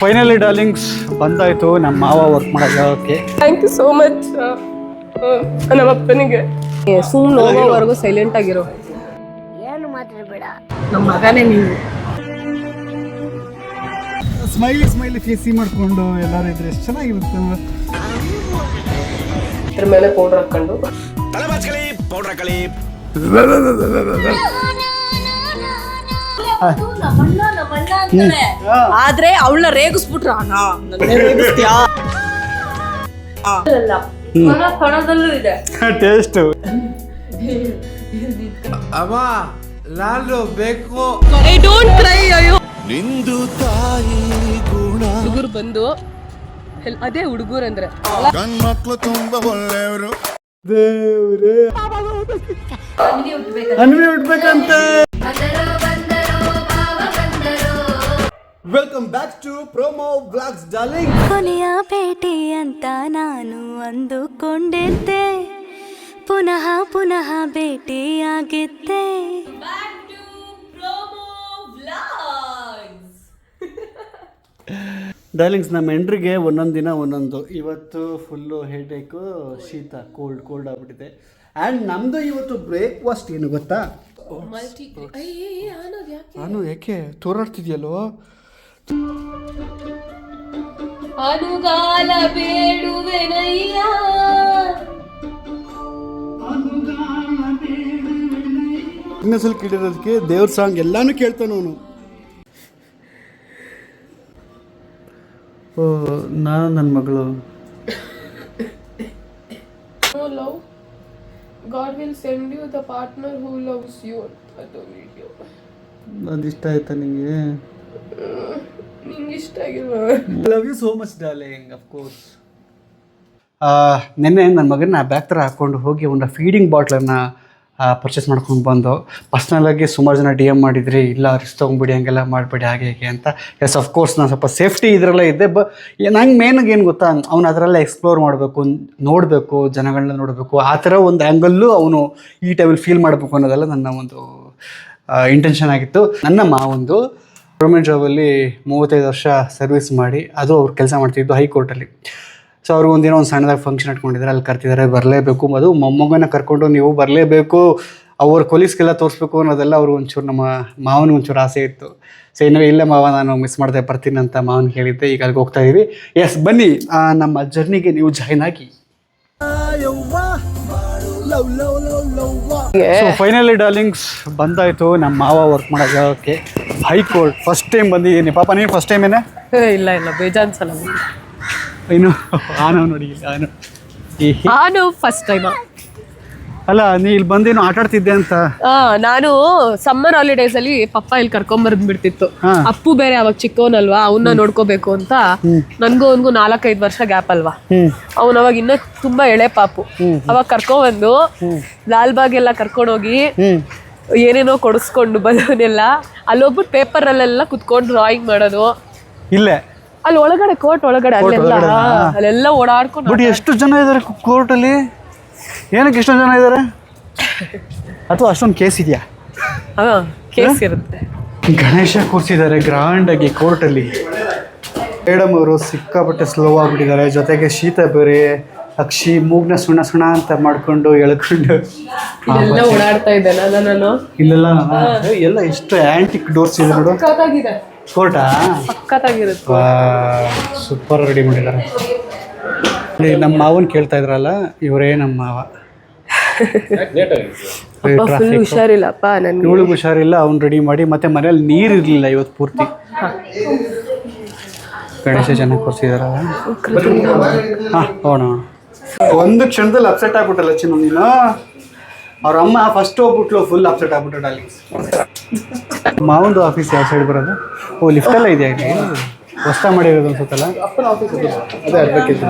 Finally darlings ಬಂದಾಯ್ತು. ನಮ್ಮ ಮಾವ ವರ್ಕ್ ಮಾಡೋಕೆ ಜಾಗಕ್ಕೆ ಥ್ಯಾಂಕ್ ಯು ಸೋ ಮಚ್ ನಮ್ಮ ಅಪ್ಪನಿಗೆ ಸುಮ್ಮನೆ ಹೋಗೋವರೆಗೂ ಸೈಲೆಂಟ್ ಆಗಿರೋ. ಏನು ಮಾತಾಡಬೇಡ ನಮ್ಮ ಮಗನೇ ನೀವು. ಸ್ಮೈಲಿ ಸ್ಮೈಲಿ ಫೇಸಿ ಮಾಡ್ಕೊಂಡು ಎಲ್ಲರೂ ಇದ್ರೆ ಎಷ್ಟು ಚೆನ್ನಾಗಿರುತ್ತೆ ಇದ್ರ ಮೇಲೆ ಪೌಡರ್ ಹಾಕೊಂಡು ತಲೆಬಾಚ್ಕಳಿ ಪೌಡರ್ ಹಾಕಳಿ ಆದ್ರೆ ಅವಳನ್ನ ರೇಗಿಸ್ಬಿಟ್ರ ರೇಗಿಸ್ತೀಯಾ? ಕಣದಲ್ಲೂ ಇದೆ. ಟೇಸ್ಟು. ಅಮ್ಮ ನಾನು ಬೇಕು. ಐ ಡೋಂಟ್ ಕ್ರೈ ಅಯ್ಯೋ. ನಿಂದು ತಾಯಿ ಗುಣ. ಹುಡುಗರು ಬಂದು ಅದೇ ಹುಡುಗರು ಅಂದ್ರೆ. ಗಂಡ್ಮಕ್ಳು ತುಂಬಾ ಒಳ್ಳೆಯವರು. ದೇವ್ರೇ. ಅನ್ವಿ ಉಟ್ಬೇಕಂತ welcome back to promo blogs darling ಕೊನೆಯ ಭೇಟಿ ಅಂತ ನಾನು ಅಂದುಕೊಂಡಿದ್ದೆ. ಪುನಃ ಪುನಃ ಭೇಟಿಯಾಗಿದ್ದೆ. ಡಾರ್ಲಿಂಗ್ಸ್ ನಮ್ಮ ಎಂಡ್ರಿಗೆ ಒಂದೊಂದು ದಿನ ಒಂದೊಂದು. ಇವತ್ತು ಫುಲ್ಲು ಹೆಡೇಕು ಶೀತ ಕೋಲ್ಡ್ ಕೋಲ್ಡ್ ಆಗ್ಬಿಟ್ಟಿದೆ. ಆ್ಯಂಡ್ ನಮ್ಮದು ಇವತ್ತು ಬ್ರೇಕ್ಫಾಸ್ಟ್ ಏನು ಗೊತ್ತಾ? ನಾನು ಯಾಕೆ ತೋರಾಡ್ತಿದ್ಯಲ್ಲೋ ಅನುಗಾಲ ಬೇಡುವೆನಯ್ಯ. ಇನ್ನೊಂದ್ಸಲ ಕೇಳಿರೋದಕ್ಕೆ ದೇವ್ರ ಸಾಂಗ್ ಎಲ್ಲಾನು ಕೇಳ್ತಾನೆ ಅವನು. ಓ ನಾನು ನನ್ನ ಮಗಳು. ಓ love God will send you the partner who loves you. ಅದು ವಿಡಿಯೋ ಅದು ಇಷ್ಟ ಆಯ್ತಾ ನಿಮಗೆ ನಿಂಗೆ ಇಷ್ಟ ಆಗಿಲ್ವಾ love you so much darling of course ನಿನ್ನೆ ನನ್ನ ಮಗನ ಬ್ಯಾಗ್ ಥರ ಹಾಕ್ಕೊಂಡು ಹೋಗಿ ಒಂದು ಫೀಡಿಂಗ್ ಬಾಟ್ಲನ್ನು ಪರ್ಚೇಸ್ ಮಾಡ್ಕೊಂಡು ಬಂದು ಪರ್ಸ್ನಲಾಗಿ ಸುಮಾರು ಜನ ಡಿ ಎಂ ಮಾಡಿದ್ರಿ, ಇಲ್ಲ ರಿಸ್ಕ್ ತೊಗೊಂಬಿಡಿ ಹಂಗೆಲ್ಲ ಮಾಡಬೇಡಿ, ಹಾಗೆ, ಹೇಗೆ ಅಂತ. ಎಸ್ ಆಫ್ ಕೋರ್ಸ್ ನಾನು ಸ್ವಲ್ಪ ಸೇಫ್ಟಿ ಇದರಲ್ಲೇ ಇದ್ದೆ ಬ ನಂಗೆ ಮೇನಾಗಿ ಏನು ಗೊತ್ತಾ, ಅವ್ನು ಅದರಲ್ಲ ಎಕ್ಸ್ಪ್ಲೋರ್ ಮಾಡಬೇಕು, ನೋಡಬೇಕು ಜನಗಳನ್ನ ನೋಡಬೇಕು, ಆ ಥರ ಒಂದು ಆ್ಯಂಗಲ್ಲೂ ಅವನು ಈ ಟೈಮಲ್ಲಿ ಫೀಲ್ ಮಾಡಬೇಕು ಅನ್ನೋದೆಲ್ಲ ನನ್ನ ಒಂದು ಇಂಟೆನ್ಷನ್ ಆಗಿತ್ತು. ನನ್ನ ಮಾವೊಂದು ಗೌರ್ಮೆಂಟ್ ಜಾಬಲ್ಲಿ ಮೂವತ್ತೈದು ವರ್ಷ ಸರ್ವಿಸ್ ಮಾಡಿ ಅದು ಅವ್ರು ಕೆಲಸ ಮಾಡ್ತಿದ್ದು ಹೈಕೋರ್ಟಲ್ಲಿ. ಸೊ ಅವ್ರಿಗೆ ಒಂದಿನ ಒಂದು ಸಣ್ಣದಾಗಿ ಫಂಕ್ಷನ್ ಇಟ್ಕೊಂಡಿದ್ದಾರೆ, ಅಲ್ಲಿ ಕರ್ತಿದ್ದಾರೆ, ಬರಲೇಬೇಕು. ಅದು ಮೊಮ್ಮಗನ ಕರ್ಕೊಂಡು ನೀವು ಬರಲೇಬೇಕು, ಅವ್ರ ಕೊಲೀಸ್ಗೆಲ್ಲ ತೋರಿಸ್ಬೇಕು ಅನ್ನೋದೆಲ್ಲ ಅವ್ರು ಒಂಚೂರು ನಮ್ಮ ಮಾವನ ಒಂಚೂರು ಆಸೆ ಇತ್ತು. ಸೊ ಇನ್ನೂ ಇಲ್ಲ ಮಾವ, ನಾನು ಮಿಸ್ ಮಾಡಿದೆ, ಬರ್ತೀನಿ ಅಂತ ಮಾವನ ಹೇಳಿದ್ದೆ, ಈಗ ಅಲ್ಲಿಗೆ ಹೋಗ್ತಾ ಇದೀವಿ. ಎಸ್ ಬನ್ನಿ ನಮ್ಮ ಜರ್ನಿಗೆ ನೀವು ಜಾಯ್ನ್ ಆಗಿ. ಫೈನಲಿ ಡಾರ್ಲಿಂಗ್ಸ್ ಬಂದಾಯ್ತು. ನಮ್ಮ ಮಾವ ವರ್ಕ್ ಮಾಡೋ ಜಾಗಕ್ಕೆ ಹೈಕೋರ್ಟ್ ಫಸ್ಟ್ ಟೈಮ್ ಬಂದಿದ್ದೀನಿ ಪಾಪ ನೀನು ಫಸ್ಟ್ ಟೈಮ್ ಏನೇ? ಇಲ್ಲ ಇಲ್ಲ. ಬೇಜಾನ್ ಸಲ. ಇನ್ನು ಆನವ್ ನೋಡಿ ಆನವ್ ಫಸ್ಟ್ ಟೈಮ್ ಅಲ್ಲ ನೀ ಇಲ್ಲಿ ಬಂದೇನು ಆಟ ಆಡ್ತಿದ್ದೆ ಅಂತ? ನಾನು ಸಮ್ಮರ್ ಹಾಲಿಡೇಸ್ ಅಲ್ಲಿ ಪಪ್ಪ ಇಲ್ಲಿ ಕರ್ಕೊಂಡ್ ಬಿಡ್ತಿತ್ತು ಹಾ. ಅಪ್ಪು ಬೇರೆ ಅವಾಗ ಚಿಕ್ಕವನಲ್ವಾ ಅವನ್ನ ನೋಡ್ಕೋಬೇಕು ಅಂತ ನನ್ಗೂ ಅವನ್ಗೂ ನಾಲ್ಕೈದು ವರ್ಷ ಗ್ಯಾಪ್ ಅಲ್ವಾ. ಅವನ್ ಅವಾಗ ಇನ್ನ ತುಂಬಾ ಎಳೆ ಪಾಪು. ಅವಾಗ ಕರ್ಕೊಂಡ್ಬಂದು ಲಾಲ್ಬಾಗ್ ಎಲ್ಲ ಕರ್ಕೊಂಡೋಗಿ ಏನೇನೋ ಕೊಡಿಸ್ಕೊಂಡು ಬಂದವನ್ನೆಲ್ಲ ಅಲ್ಲಿ ಹೋಗ್ಬಿಟ್ಟು ಪೇಪರ್ ಅಲ್ಲೆಲ್ಲ ಕುತ್ಕೊಂಡು ಡ್ರಾಯಿಂಗ್ ಮಾಡೋದು. ಇಲ್ಲೇ? ಅಲ್ಲಿ ಒಳಗಡೆ ಕೋರ್ಟ್ ಒಳಗಡೆ. ಅಲ್ಲೆಲ್ಲ? ಅಲ್ಲೆಲ್ಲ ಓಡಾಡ್ಕೊಂಡು ಬಟ್ ಎಷ್ಟು ಜನ ಇದ್ದಾರೆ ಕೋರ್ಟಲ್ಲಿ ಏನಕ್ಕೆ ಎಷ್ಟೊಂದು ಜನ ಇದ್ದಾರೆ ಅಥವಾ ಅಷ್ಟೊಂದು ಕೇಸ್ ಇದೆಯಾ? ಹಾ ಕೇಸ್ ಇರುತ್ತೆ. ಗಣೇಶ ಕೂರಿಸಿದ್ದಾರೆ ಗ್ರ್ಯಾಂಡಾಗಿ ಕೋರ್ಟಲ್ಲಿ ಮೇಡಮ್ ಅವರು ಸಿಕ್ಕಾಪಟ್ಟೆ ಸ್ಲೋ ಆಗಿಬಿಟ್ಟಿದ್ದಾರೆ. ಜೊತೆಗೆ ಶೀತ ಬೇರೆ ಅಕ್ಷಿ ಮೂಗ್ನ ಸುಣ ಸುಣ ಅಂತ ಮಾಡ್ಕೊಂಡು ಎಳ್ಕೊಂಡು ಎಲ್ಲ ಓಡಾಡ್ತಾ ಇದ್ದೇನೆ ನಾನು. ಇಲ್ಲೆಲ್ಲ ಎಲ್ಲ ಎಷ್ಟು ಆಂಟಿಕ್ ಡೋರ್ಸ್ ಇದೆ ನೋಡು. ಸಖತ್ತಾಗಿದೆ. ಕೋರ್ಟಾ ಸಖತ್ತಾಗಿರುತ್ತೆ. ಸೂಪರ್ ರೆಡಿ ಮಾಡಿದ್ದಾರೆ. ಇಲ್ಲಿ ನಮ್ಮ ಮಾವನ್ ಕೇಳ್ತಾ ಇದ್ರಲ್ಲ ಇವರೇ ನಮ್ಮ ಮಾವ. ಅಪ್ಪ ಫುಲ್ ಹುಷಾರಿಲ್ಲಪ್ಪ ನನ್ಗೆ. ಇವಳಿಗೆ ಹುಷಾರಿಲ್ಲ ಅವ್ನು ರೆಡಿ ಮಾಡಿ ಮತ್ತೆ ಮನೇಲಿ ನೀರು ಇರಲಿಲ್ಲ ಇವತ್ತು ಪೂರ್ತಿ. ಗಣೇಶ ಚೆನ್ನಾಗಿ ಕೊಡ್ಸಿದಾರಲ್ಲ ಹಾಂ ಹೋಣ ಒಂದು ಕ್ಷಣದಲ್ಲಿ ಅಪ್ಸೆಟ್ ಆಗ್ಬಿಟ್ಟಲ್ಲ ಚಿನ್ನ ನೀನು? ಅವ್ರ ಅಮ್ಮ ಫಸ್ಟ್ ಹೋಗ್ಬಿಟ್ಲು ಫುಲ್ ಅಪ್ಸೆಟ್ ಆಗ್ಬಿಟ್ಟು ಅಲ್ಲಿ. ಮಾವಂದು ಆಫೀಸ್ ಯಾವ ಸೈಡ್ ಬರೋದು? ಓ ಲಿಫ್ಟೆಲ್ಲ ಇದೆಯಾ ಇಲ್ಲಿ? ಹೊಸ ಮಾಡಿರೋದು ಅನ್ಸುತ್ತಲ್ಲ? ಅದೇ ಅಡ್ವೊಕೇಟ್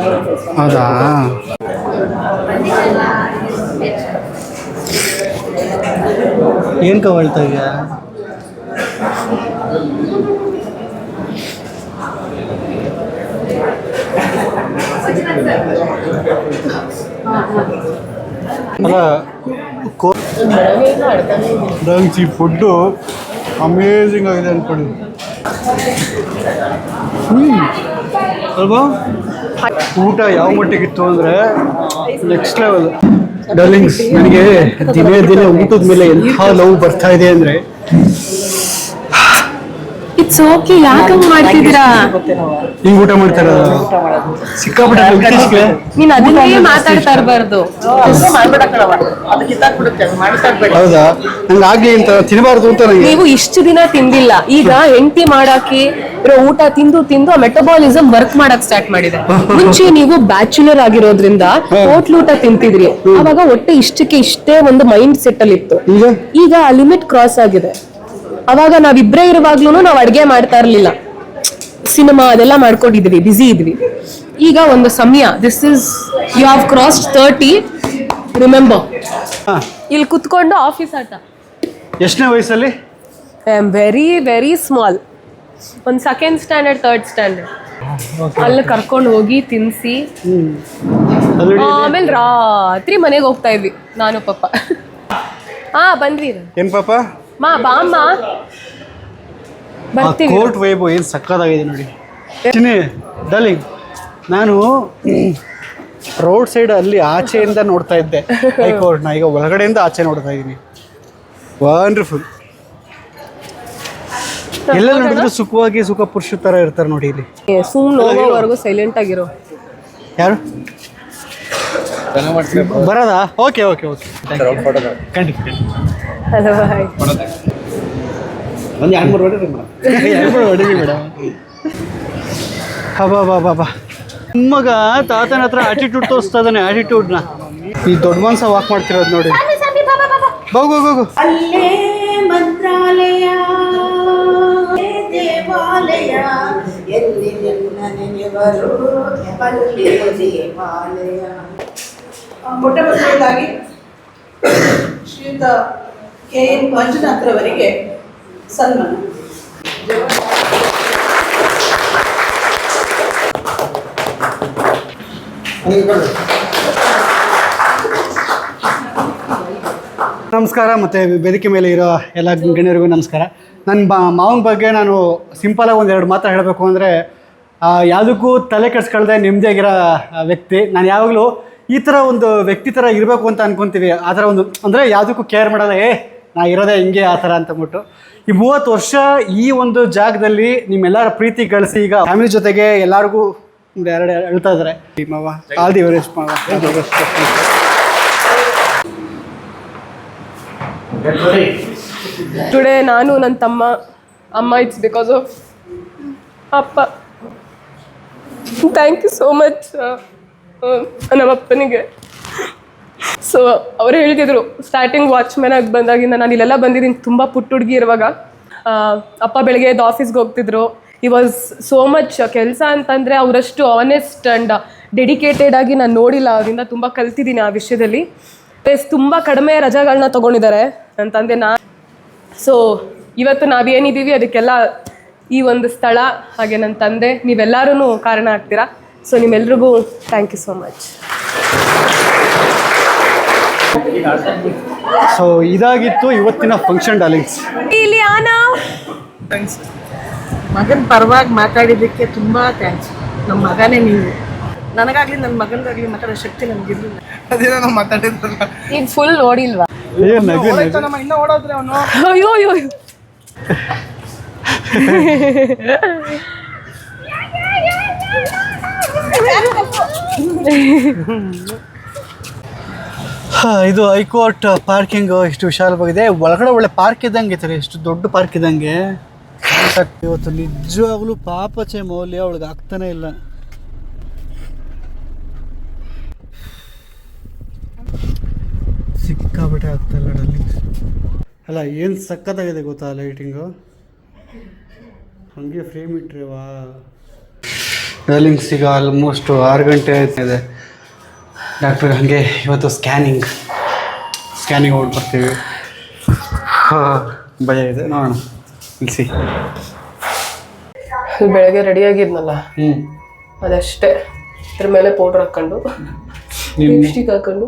ಹೌದಾ? ಏನು ಕವಳ್ತಾ ಇದೆಯಾ? ಫುಡ್ಡು ಅಮೇಝಿಂಗ್ ಆಗಿದೆ ಅಂದ್ಕೊಳ್ಳಿ ಅಲ್ವಾ? ಊಟ ಯಾವ ಮಟ್ಟಿಗಿತ್ತು ಅಂದರೆ ನೆಕ್ಸ್ಟ್ ಲೆವೆಲ್ ಡಾರ್ಲಿಂಗ್ಸ್ ನನಗೆ ದಿನೇ ದಿನೇ ಊಟದ ಮೇಲೆ ಎಂಥ ನೋವು ಬರ್ತಾ ಇದೆ ಅಂದರೆ ಇಟ್ಸ್ ಓಕೆ ಯಾಕೆ ಮಾಡ್ತಿದ್ದೀರಾ? ಈಗ ಊಟ ಮಾಡ್ತಾರ? ಸಿಕ್ಕಾಪಟ್ಟೆ ನೀನ್ ಅದನ್ನೇ ಮಾತಾಡ್ತಾ ಇರಬಾರ್ದು. ಹೌದಾ? ನಂಗೆ ಆಗ್ಲಿ ಅಂತ ತಿನ್ನಬಾರ್ದು ಅಂತ ನನಗೆ. ನೀವು ಇಷ್ಟು ದಿನ ತಿಂದಿಲ್ಲ. ಈಗ ಹೆಂಡತಿ ಮಾಡಾಕಿ ಇರೋ ಊಟ ತಿಂದು ತಿಂದು ಮೆಟಬಾಲಿಸಮ್ ವರ್ಕ್ ಮಾಡಕ್ ಸ್ಟಾರ್ಟ್ ಮಾಡಿದೆ. ಮುಂಚೆ ನೀವು ಬ್ಯಾಚುಲರ್ ಆಗಿರೋದ್ರಿಂದ ಹೋಟ್ಲ್ ಊಟ ತಿಂತಿದ್ರಿ. ಅವಾಗ ಹೊಟ್ಟೆ ಇಷ್ಟಕ್ಕೆ ಇಷ್ಟೇ ಒಂದು ಮೈಂಡ್ ಸೆಟ್ ಅಲ್ಲಿ ಇತ್ತು ಈಗ? ಈಗ ಆ ಲಿಮಿಟ್ ಕ್ರಾಸ್ ಆಗಿದೆ. ಅವಾಗ ನಾವಿಬ್ರೇ ಇರುವಾಗ್ಲೂ ನಾವು ಅಡ್ಗೆ ಮಾಡ್ತಾ ಇರ್ಲಿಲ್ಲ. ಸಿನಿಮಾ ಅದೆಲ್ಲ ಮಾಡ್ಕೊಂಡಿದ್ವಿ ಬಿಸಿ ಇದ್ವಿ. ಈಗ ಒಂದು ಸಮಯ this is you have crossed thirty remember ಇಲ್ಲಿ ಕುತ್ಕೊಂಡು ಆಫೀಸ್ ಆಟ. ಎಷ್ಟನೇ ವಯಸ್ಸಲ್ಲಿ? I am very very small ಒಂದು ಸೆಕೆಂಡ್ ಸ್ಟ್ಯಾಂಡರ್ಡ್ ಥರ್ಡ್ ಸ್ಟ್ಯಾಂಡರ್ಡ್ ಅಲ್ಲಿ ಕರ್ಕೊಂಡು ಹೋಗಿ ತಿನ್ಸಿ. ಆಮೇಲೆ ರಾತ್ರಿ ಮನೆಗೆ ಹೋಗ್ತಾ ಇದ್ವಿ ನಾನು ಪಪ್ಪ ಹಾ ಬಂದ್ರಿ ಏನು ಪಾಪ? ಮಾ ಬಾಮ್ಮ ಬರ್ತೀವಿ. ಕೋರ್ಟ್ ವೈಬು ಏನು ಸಕ್ಕತ್ತಾಗಿದೆ ನೋಡಿ. ಚಿನ್ನಿ ಡಾರ್ಲಿಂಗ್ ನಾನು ರೋಡ್ ಸೈಡ್ ಅಲ್ಲಿ ಆಚೆಯಿಂದ ನೋಡ್ತಾ ಇದ್ದೆ ಹೈಕೋರ್ಟ್ನ. ಈಗ ಒಳಗಡೆಯಿಂದ ಆಚೆ ನೋಡ್ತಾ ಇದ್ದೀನಿ. ವಂಡರ್ಫುಲ್ ಎಲ್ಲ ನೋಡಿದ್ರು ಸುಖವಾಗಿ ಸುಖ ಪುರುಷ ತರ ಇರ್ತಾರೆ ನೋಡಿ ಇಲ್ಲಿ. ಸುಮ್ಮನೆ ಹೋಗೋವರೆಗೂ ಸೈಲೆಂಟ್ ಆಗಿರೋ. ಯಾರು? ಬರೋದಾ? ಓಕೆ ಓಕೆ ಓಕೆ ಖಂಡಿತ. Hello hi. ಒಂದು ಎರಡು ಮೂರು ಹೊಡೀರಿ ಮೇಡಮ್. ಎರಡು ಮೂರು ಮೇಡಮ್. ಹಬಾ ಬಾ ಬಾ ಬಾ ಮಗ ತಾತನ ಹತ್ರ ಆಟಿಟ್ಯೂಡ್ ತೋರಿಸ್ತಾ ಆಟಿಟ್ಯೂಡ್ ಆಟಿಟ್ಯೂಡ್ನ ಈ ದೊಡ್ಡ ಮನ್ಸ ವಾಕ್ ಮಾಡ್ತಿರೋದು ನೋಡಿ. ಹೋಗು ಹೋಗು ಹೋಗು. ಅಲ್ಲೇ ಮಂತ್ರಾಲಯ ದೇವಾಲಯ ಎಲ್ಲಿ ನಿನ್ನ ನೆನೆವರು ಅಲ್ಲಿ ದೇವಾಲಯ. ಮೊಟ್ಟ ಮೊದಲಾಗಿ ಶ್ರೀಯುತ ಕೆ ಎನ್ ಮಂಜುನಾಥ್ರವರಿಗೆ ಸನ್ಮಾನ. ನಮಸ್ಕಾರ, ಮತ್ತು ವೇದಿಕೆ ಮೇಲೆ ಇರೋ ಎಲ್ಲ ಗಣ್ಯರಿಗೂ ನಮಸ್ಕಾರ. ನನ್ನ ಮಾವನ ಬಗ್ಗೆ ನಾನು ಸಿಂಪಲಾಗಿ ಒಂದು ಎರಡು ಮಾತ್ರ ಹೇಳಬೇಕು ಅಂದರೆ ಯಾವುದಕ್ಕೂ ತಲೆ ಕೆಡ್ಸ್ಕೊಳ್ದೆ ನೆಮ್ಮದಿಯಾಗಿರೋ ವ್ಯಕ್ತಿ. ನಾನು ಯಾವಾಗಲೂ ಈ ಥರ ಒಂದು ವ್ಯಕ್ತಿ ಥರ ಇರಬೇಕು ಅಂತ ಅನ್ಕೊತೀವಿ. ಆ ಥರ ಒಂದು ಅಂದರೆ ಯಾವುದಕ್ಕೂ ಕೇರ್ ಮಾಡೋಲ್ಲ. ಏ ನಾ ಇರೋದೇ ಹಿಂಗೆ ಆ ಥರ ಅಂತಂದ್ಬಿಟ್ಟು ಈ ಮೂವತ್ತು ವರ್ಷ ಈ ಒಂದು ಜಾಗದಲ್ಲಿ ನಿಮ್ಮೆಲ್ಲರ ಪ್ರೀತಿ ಗಳಿಸಿ ಈಗ ಫ್ಯಾಮಿಲಿ ಜೊತೆಗೆ ಎಲ್ಲರಿಗೂ ಎರಡು ಹೇಳ್ತಾ ಇದ್ದಾರೆ ಆಲ್ ದಿ ವೆರಿಸ್ಟ್ ಮಾವ. ಟುಡೇ ನಾನು ನನ್ನ ತಮ್ಮ, ಅಮ್ಮ ಇಟ್ಸ್ ಬಿಕಾಸ್ ಆಫ್ ಅಪ್ಪ. ಥ್ಯಾಂಕ್ ಯು ಸೋ ಮಚ್ ನಮ್ಮ ಅಪ್ಪನಿಗೆ ಸೊ ಅವ್ರು ಹೇಳ್ತಿದ್ರು ಸ್ಟಾರ್ಟಿಂಗ್ ವಾಚ್ಮ್ಯಾನ್ ಆಗಿ ಬಂದಾಗಿಂದ ನಾನು ಇಲ್ಲೆಲ್ಲ ಬಂದಿದ್ದೀನಿ, ತುಂಬ ಪುಟ್ಟ ಹುಡುಗಿ ಇರುವಾಗ ಅಪ್ಪ ಬೆಳಗ್ಗೆ ಎದ್ದು ಆಫೀಸ್ಗೆ ಹೋಗ್ತಿದ್ರು. ಈ ವಾಸ್ ಸೋ ಮಚ್ ಕೆಲಸ ಅಂತಂದರೆ ಅವರಷ್ಟು ಆನೆಸ್ಟ್ ಆ್ಯಂಡ್ ಡೆಡಿಕೇಟೆಡ್ ಆಗಿ ನಾನು ನೋಡಿಲ್ಲ ಅವರಿಂದ ತುಂಬ ಕಲ್ತಿದ್ದೀನಿ ಆ ವಿಷಯದಲ್ಲಿ. ಪ್ಲಸ್ ತುಂಬ ಕಡಿಮೆ ರಜಾಗಳನ್ನ ತೊಗೊಂಡಿದ್ದಾರೆ ತಂದೆ, ನಾ ಸೊ ಇವತ್ತು ನಾವೇನಿದ್ದೀವಿ ಅದಕ್ಕೆಲ್ಲ ಈ ಒಂದು ಸ್ಥಳ, ಹಾಗೆ ನನ್ನ ತಂದೆ ನೀವೆಲ್ಲರೂ ಕಾರಣ ಆಗ್ತೀರಾ? ಸೊ ನಿಮ್ಮೆಲ್ರಿಗೂ thank you so much so ಇದಾಗಿತ್ತು ಇವತ್ತಿನ ಫಂಕ್ಷನ್ ಡಾಲಿಂಗ್ಸ್ ಇಲ್ಲಿ ಆನಾ? ಮಗನ ಪರವಾಗಿ ಮಾತಾಡಿದ್ದಕ್ಕೆ ತುಂಬಾ ಥ್ಯಾಂಕ್ಸ್ ನಮ್ಮ ಮಗನೇ ನೀವು. ನನಗಾಗ್ಲಿ ನನ್ನ ಮಗನಿಗಾಗ್ಲಿ ಮಾತಾಡೋ ಶಕ್ತಿ ನಮ್ಗಿರ್ಲಿಲ್ಲ. ಈಗ ಫುಲ್ ನೋಡಿಲ್ವಾ? ಏ ನಗು ನಗು. ಅಯ್ಯೋ ಅಯ್ಯೋ ಅಯ್ಯೋ. ಇದು ಹೈಕೋರ್ಟ್ ಪಾರ್ಕಿಂಗ್ ಎಷ್ಟು ವಿಶಾಲವಾಗಿದೆ. ಒಳಗಡೆ ಒಳ್ಳೆ ಪಾರ್ಕ್ ಇದ್ದಂಗೆ ಸರ್ ಎಷ್ಟು ದೊಡ್ಡ ಪಾರ್ಕ್ ಇದ್ದಂಗೆ. ಇವತ್ತು ನಿಜವಾಗ್ಲೂ ಪಾಪಚೆ ಮೌಲ್ಯ ಅವಳಿಗೆ ಆಗ್ತಾನೆ ಇಲ್ಲ. ಸಿಕ್ಕಾಬಿಟ್ಟೆ ಆಗ್ತಾ ಇಲ್ಲ ಡಲ್ಲಿ ಅಲ್ಲ, ಏನು ಸಕ್ಕತ್ತಾಗಿದೆ ಗೊತ್ತಾ ಲೈಟಿಂಗು? ಹಂಗೆ ಫ್ರೇಮ್ ಇಟ್ರಿ ವಾ. ಡಲ್ಲಿಂಗ್ಸ್ ಈಗ ಆಲ್ಮೋಸ್ಟ್ ಆರು ಗಂಟೆ ಆಯ್ತಿದೆ ಡಾಕ್ಟರ್ ಹಾಗೆ ಇವತ್ತು ಸ್ಕ್ಯಾನಿಂಗ್. ಸ್ಕ್ಯಾನಿಂಗ್ ಹೋಗಿ ಬರ್ತೀವಿ. ಹಾಂ. ಭಯ ಇದೆ ನೋಡೋಣ. ನಿಲ್ಲಿಸಿ ಬೆಳಗ್ಗೆ ರೆಡಿ ಆಗಿದ್ನಲ್ಲ? ಹ್ಞೂ ಅದಷ್ಟೇ. ಅದ್ರ ಮೇಲೆ ಪೌಡ್ರ್ ಹಾಕೊಂಡು ಲಿಪ್ಸ್ಟಿಕ್ ಹಾಕೊಂಡು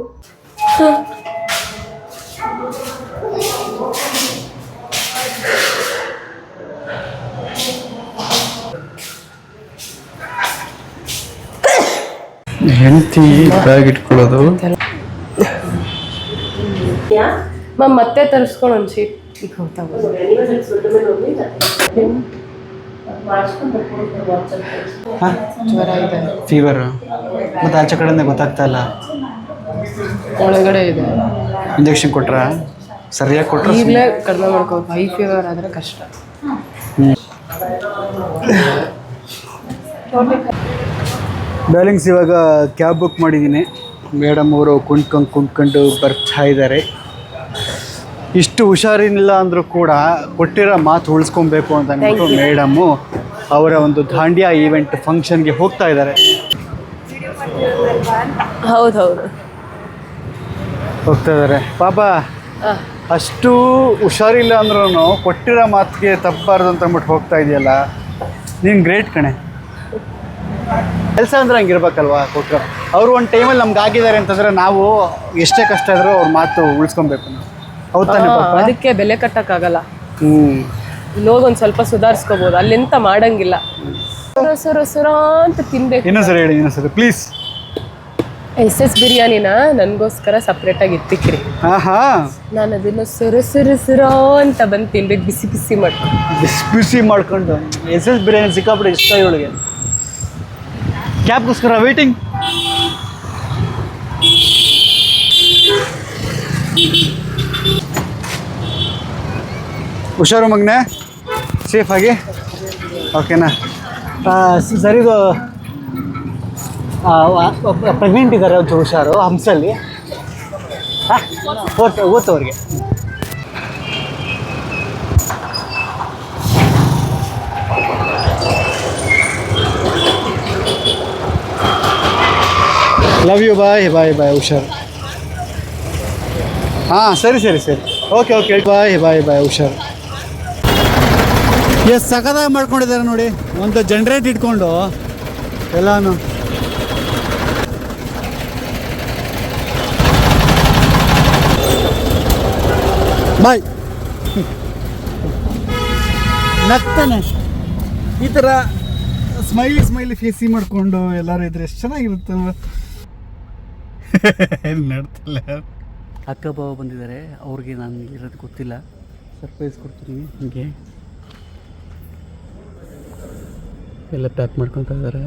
ಹೆಂಡತಿ ಬ್ಯಾಗ್ ಇಟ್ಕೊಳ್ಳೋದು? ಮ್ಯಾಮ್ ಮತ್ತೆ ತರಿಸ್ಕೊಂಡು ಒಂದು ಸೀಟ್ ಜ್ವರ ಇದೆ ಫೀವರ್ ಮತ್ತೆ ಆಚೆ ಕಡೆಯಿಂದ ಗೊತ್ತಾಗ್ತಾ ಇಲ್ಲ. ಒಳಗಡೆ ಇದೆ. ಇಂಜೆಕ್ಷನ್ ಕೊಟ್ರ? ಸರಿಯಾಗಿ ಕೊಟ್ರ? ಈಗಲೇ ಕಡಿಮೆ ಮಾಡ್ಕೋಬೇಕು. ಹೈ ಫೀವರ್ ಆದರೆ ಕಷ್ಟ. ಬ್ಯಾಲೆನ್ಸ್ ಇವಾಗ ಕ್ಯಾಬ್ ಬುಕ್ ಮಾಡಿದ್ದೀನಿ. ಮೇಡಮ್ ಅವರು ಕುಂಟ್ಕೊಂಡು ಕುಂಟ್ಕೊಂಡು ಬರ್ತಾ ಇದ್ದಾರೆ. ಇಷ್ಟು ಹುಷಾರಿನಿಲ್ಲ ಅಂದರೂ ಕೂಡ ಕೊಟ್ಟಿರೋ ಮಾತು ಉಳಿಸ್ಕೊಬೇಕು ಅಂತ ಅಂದ್ಬಿಟ್ಟು ಮೇಡಮ್ಮು ಅವರ ಒಂದು ದಾಂಡ್ಯಾ ಈವೆಂಟ್ ಫಂಕ್ಷನ್ಗೆ ಹೋಗ್ತಾ ಇದ್ದಾರೆ. ಹೌದೌದು. ಹೌದು ಹೋಗ್ತಾ ಇದ್ದಾರೆ. ಪಾಪ ಅಷ್ಟು ಹುಷಾರಿಲ್ಲ ಅಂದ್ರೂ ಕೊಟ್ಟಿರೋ ಮಾತಿಗೆ ತಪ್ಪಬಾರ್ದು ಅಂತ ಅಂದ್ಬಿಟ್ಟು ಹೋಗ್ತಾ ಇದೆಯಲ್ಲ? ನೀನು ಗ್ರೇಟ್ ಕಣೆ. ಕೆಲಸ ಅಂದ್ರೆ ಹಂಗಿರ್ಬೇಕಲ್ವಾ ಕೊಟ್ಟರು ಅವರು ಒಂದು ಟೈಮಲ್ಲಿ ನಮ್ಗೆ ಆಗಿದ್ದಾರೆ ಅಂತಂದ್ರೆ ನಾವು ಎಷ್ಟೇ ಕಷ್ಟ ಇದ್ರೂ ಅವ್ರ ಮಾತು ಉಳಿಸ್ಕೊಬೇಕು ನಾವು. ಹೌದ್ ತಾನೆ ಪಾಪ. ಅದಕ್ಕೆ ಬೆಲೆ ಕಟ್ಟಕ್ಕಾಗಲ್ಲ. ಹ್ಮ್. ಇಲ್ಲಿ ಹೋಗಿ ಒಂದು ಸ್ವಲ್ಪ ಸುಧಾರಿಸ್ಕೋಬೋದು. ಅಲ್ಲಿಂತ ಮಾಡಂಗಿಲ್ಲ. ಸುರ ಸುರ ಸುರ ಅಂತ ತಿನ್ಬೇಕು. ಇನ್ನೊಂದ್ಸರಿ ಹೇಳಿ ಇನ್ನೊಂದ್ಸರಿ ಪ್ಲೀಸ್ ಎಸ್ ಎಸ್ ಬಿರಿಯಾನಿನ ನನಗೋಸ್ಕರ ಸಪ್ರೇಟಾಗಿ ಇತ್ತಿಕ್ರಿ ಹಾಂ ಹಾಂ ನಾನು ಅದನ್ನ ಸುರ ಸುರ ಸುರ ಅಂತ ಬಂದು ತಿನ್ಬೇಕು. ಬಿಸಿ ಬಿಸಿ ಮಾಡ್ಕೊಂಡು ಬಿಸಿ ಬಿಸಿ ಮಾಡ್ಕೊಂಡು. ಎಸ್ ಎಸ್ ಬಿರಿಯಾನಿ ಸಿಕ್ಕಾಪಟ್ಟೆ ಇಷ್ಟ ಇವಳಿಗೆ. ಕ್ಯಾಬ್ಗೋಸ್ಕರ ವೇಟಿಂಗ್ ಹುಷಾರು ಮಗನೆ. ಸೇಫಾಗಿ ಓಕೆನಾ ಸರಿದು ಪ್ರೆಗ್ನೆಂಟ್ ಇದ್ದಾರೆ ಒಂಚೂರು ಹುಷಾರು ಹಂಸಲ್ಲಿ. ಹಾಂ ಓದ್ತ ಓದ್ತವ್ರಿಗೆ. ಲವ್ ಯು ಬಾಯ್ ಬಾಯ್ ಬಾಯ್ ಹುಷಾರು ಹಾಂ, ಸರಿ ಸರಿ ಸರಿ. ಓಕೆ ಓಕೆ ಬಾಯ್ ಬಾಯ್ ಬಾಯ್ ಹುಷಾರು ಎಷ್ಟು ಸಖದಾಗಿ ಮಾಡ್ಕೊಂಡಿದ್ದಾರೆ ನೋಡಿ. ಒಂದು ಜನ್ರೇಟ್ ಇಟ್ಕೊಂಡು ಎಲ್ಲಾನು. ಬಾಯ್ ನಗ್ತಾನೆ. ಈ ಥರ ಸ್ಮೈಲಿ ಸ್ಮೈಲಿ ಫೇಸಿ ಮಾಡಿಕೊಂಡು ಎಲ್ಲರೂ ಇದ್ರೆ ಎಷ್ಟು ಚೆನ್ನಾಗಿರುತ್ತೆ ನಡ್ತಿಲ್ಲ. ಅಕ್ಕ ಬಾವ ಬಂದಿದ್ದಾರೆ. ಅವ್ರಿಗೆ ನಾನು ಇರೋದು ಗೊತ್ತಿಲ್ಲ. ಸರ್ಪ್ರೈಸ್ ಕೊಡ್ತೀನಿ. ಹೀಗೆ. ಎಲ್ಲ ಪ್ಯಾಕ್ ಮಾಡ್ಕೊತಾ ಇದ್ದಾರೆ.